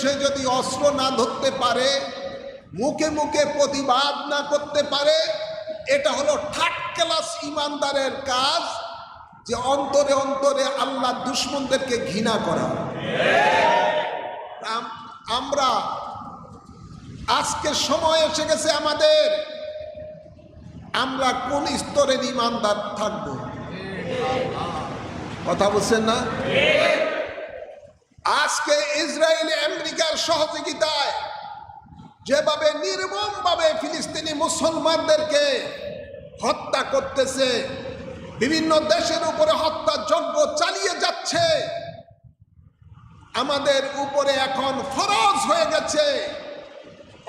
সে যদি অস্ত্র না ধরতে পারে, মুখে মুখে প্রতিবাদ না করতে পারে, এটা হলো থার্ড ক্লাস ইমানদারের কাজ যে অন্তরে অন্তরে আল্লাহ দুশ্মনদেরকে ঘৃণা করা। আমরা আজকে সময় এসে গেছে আমাদের। আমরা কোন স্তরের ইমানদার থাকব? কথা বলছেন না? ইসরায়েল, আমেরিকার সহযোগিতায় যেভাবে নির্মমভাবে ফিলিস্তিনি মুসলমানদেরকে হত্যা করতেছে, বিভিন্ন দেশের উপরে হত্যা যজ্ঞ চালিয়ে যাচ্ছে, আমাদের উপরে এখন ফরজ হয়ে গেছে।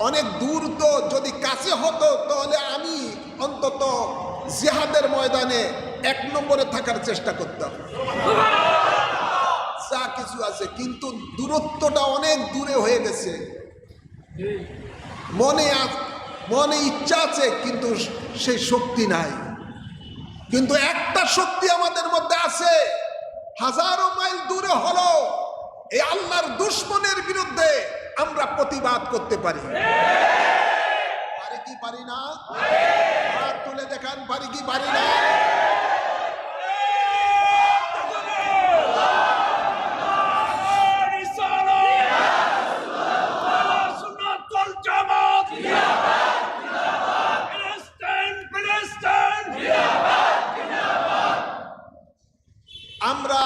অনেক দূর তো যদি কাছে হতো, তাহলে আমি অন্তত জিহাদের ময়দানে এক নম্বরে থাকার চেষ্টা করতাম। কিছু আছে, কিন্তু দূরত্বটা অনেক দূরে হয়ে গেছে। মনে মনে ইচ্ছা আছে, কিন্তু সেই শক্তি নাই। কিন্তু একটা শক্তি আমাদের মধ্যে আছে। হাজারো মাইল দূরে হলো, এই আল্লাহর দুশ্মনের বিরুদ্ধে আমরা প্রতিবাদ করতে পারি। পারি কি পারি না? তুলে দেখান, পারি কি পারি না? আমরা